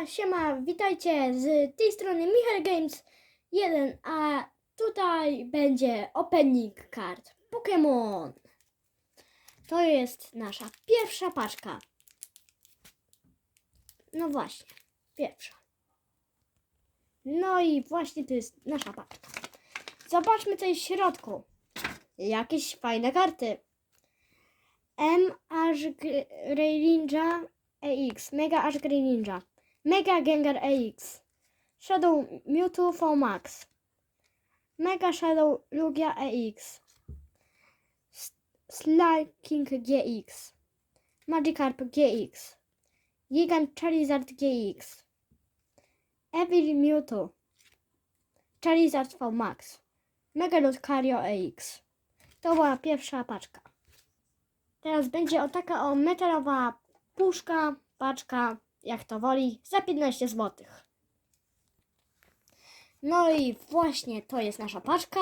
A siema, witajcie z tej strony Michal Games 1, a tutaj będzie opening card Pokémon. To jest nasza pierwsza paczka. No właśnie, pierwsza. No i właśnie to jest nasza paczka. Zobaczmy co jest w środku. Jakieś fajne karty. M aż Grey Ninja EX, Mega aż Grey Ninja, Mega Gengar EX, Shadow Mewtwo V Max, Mega Shadow Lugia EX, Slaking GX, Magikarp GX, Gigant Charizard GX, Evil Mewtwo, Charizard V Max, Mega Lucario EX. To była pierwsza paczka. Teraz będzie o taka o metalowa puszka, paczka, jak to woli, za 15 zł. No i właśnie to jest nasza paczka.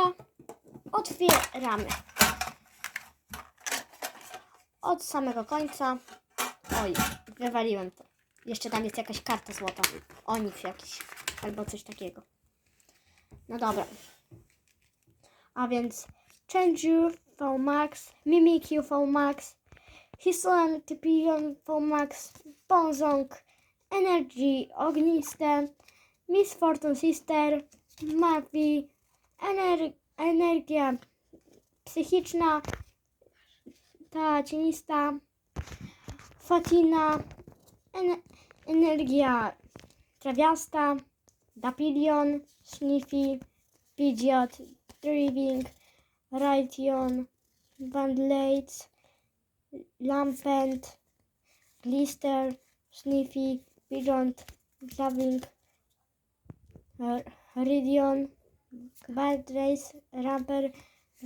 Otwieramy. Od samego końca. Oj, wywaliłem to. Jeszcze tam jest jakaś karta złota. Onix jakiś. Albo coś takiego. No dobra. A więc Change V Max, Mimikyu V Max, Histolan Typion V Max, Bonzong, Energy Ogniste, Miss Fortune Sister, Mavi, ener Energia Psychiczna, ta cienista, Fatina, en Energia Trawiasta, Dapilion, Sniffy, Pidgeot, Driving, Raytheon, Bandlades, Lampent, Glister, Sniffy, Pigeon, Glaving, R- Ridion, Bad Race,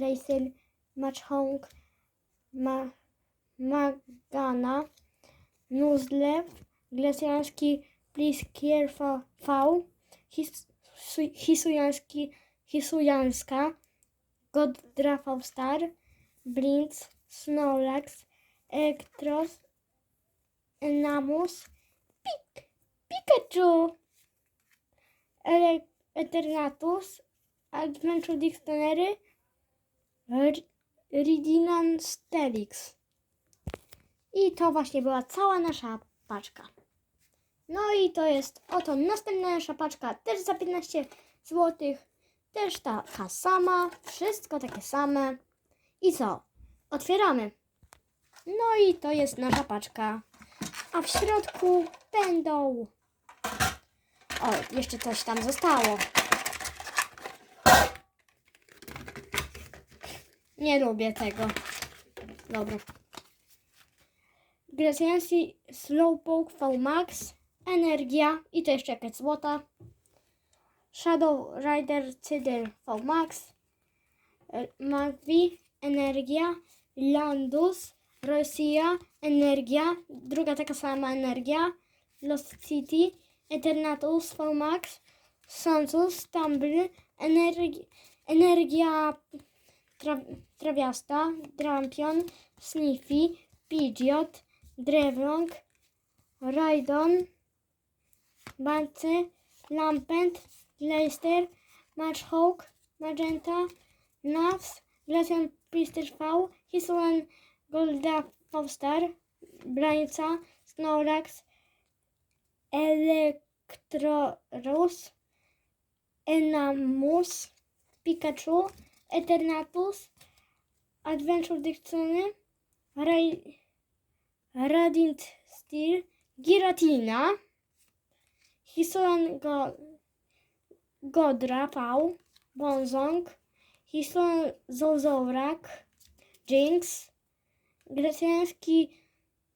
Racer, Matchhawk, Ma, Magana, Nuzlew, Glaciarski, Pliskier V, His, Su- Hisujanski, Hisujanska, Goddra V Star, Blinz, Snorlax, Electros, Enamus, Pik, Pikachu, Eternatus, Adventure Dictionary, Ridinan Stelix. I to właśnie była cała nasza paczka. No i to jest oto następna nasza paczka, też za 15 zł. Też taka sama, wszystko takie same. I co? Otwieramy. No i to jest nasza paczka. A w środku będą. O, jeszcze coś tam zostało. Nie lubię tego. Dobra. Gracjansi Slowpoke V Max, Energia i to jeszcze jakaś złota. Shadow Rider Cydyl V Max, e, Magvi, Energia, Landus, Rosja, Energia, druga taka sama Energia, Lost City, Eternatus V Max, Sansus, Tumble, Energi, Energia tra, Trawiasta, Drampion, Sniffy, Pidgeot, Drevlong, Raidon, Bancy, Lampent, Leicester, Matchhawk, Magenta, Navs, Glacian Priester V, Hisuan Golda V-Star, Brańca, Snorlax, Electrorus, Enamus, Pikachu, Eternatus, Adventure Dictionary, Ray, Radiant Steel, Giratina, Hisuan Go, Godra V, Bonzong, Hisuan Zozowrak, Jinx, Grecjański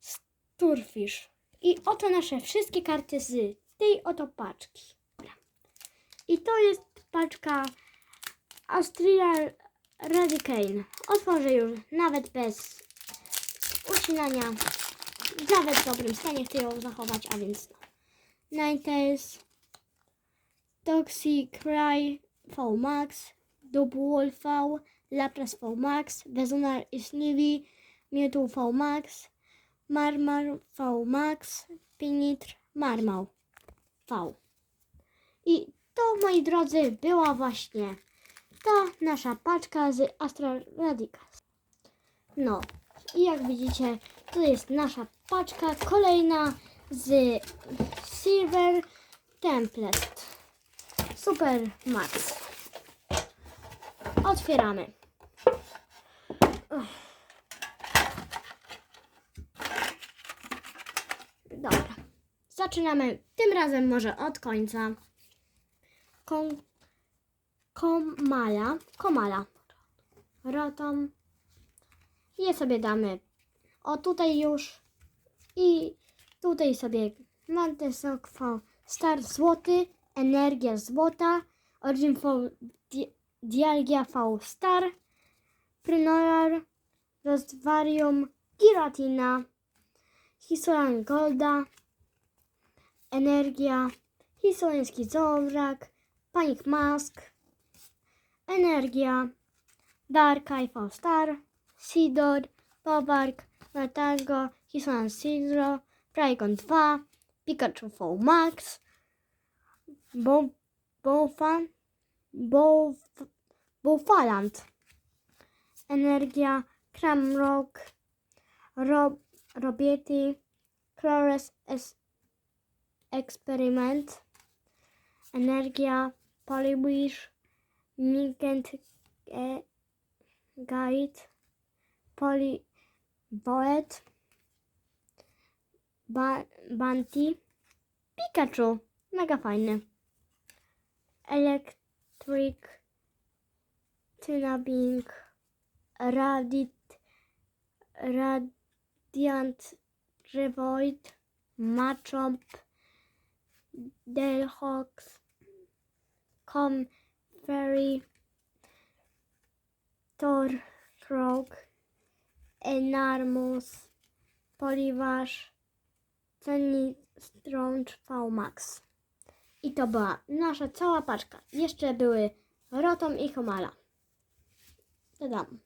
Sturfish. I oto nasze wszystkie karty z tej oto paczki. I to jest paczka Astria Radicane. Otworzę już nawet bez ucinania. Nawet w dobrym stanie chcę ją zachować, a więc no. Ninetales, Toxic Cry Max, Dubwol V, Lapras V Max, Bezunar i Snivi, Mewtwo V Max, Marmar V Max, Pinitr Marmał. V. I to, moi drodzy, była właśnie ta nasza paczka z Astra Radicals. No, i jak widzicie, to jest nasza paczka kolejna z Silver Template. Super Max. Otwieramy. Uff. Dobra. Zaczynamy tym razem może od końca. Kom, komala. Komala. Rotom. Je sobie damy o tutaj już. I tutaj sobie Mantesok V Star Złoty, Energia Złota, Origin Di- Dialgia V Star, Prynolar, Rostvarium, Giratina, Hisolan Golda, Energia, Hisoleński Zołbrak, Panic Mask, Energia, Dark V Star, Sidor, Bobark, Natango, Hisolan Sidro, Dragon 2, Pikachu V Max, Bo, Bofan, Bof, Bofaland, Energia, Cramrock, Rob, Robiety, Flores S, Experiment, Energia, Poliwish, Migent e, Guide, Poly Boet, ba, Banti, Pikachu, mega fajny, Electric, Tynabing, Radit, Radiant Revoid, Machomp, Delhox, Com Fairy, Torkrog, Enormous, Poliwash, Ceni Strącz V-Max. I to była nasza cała paczka. Jeszcze były Rotom i Homala. Dodam.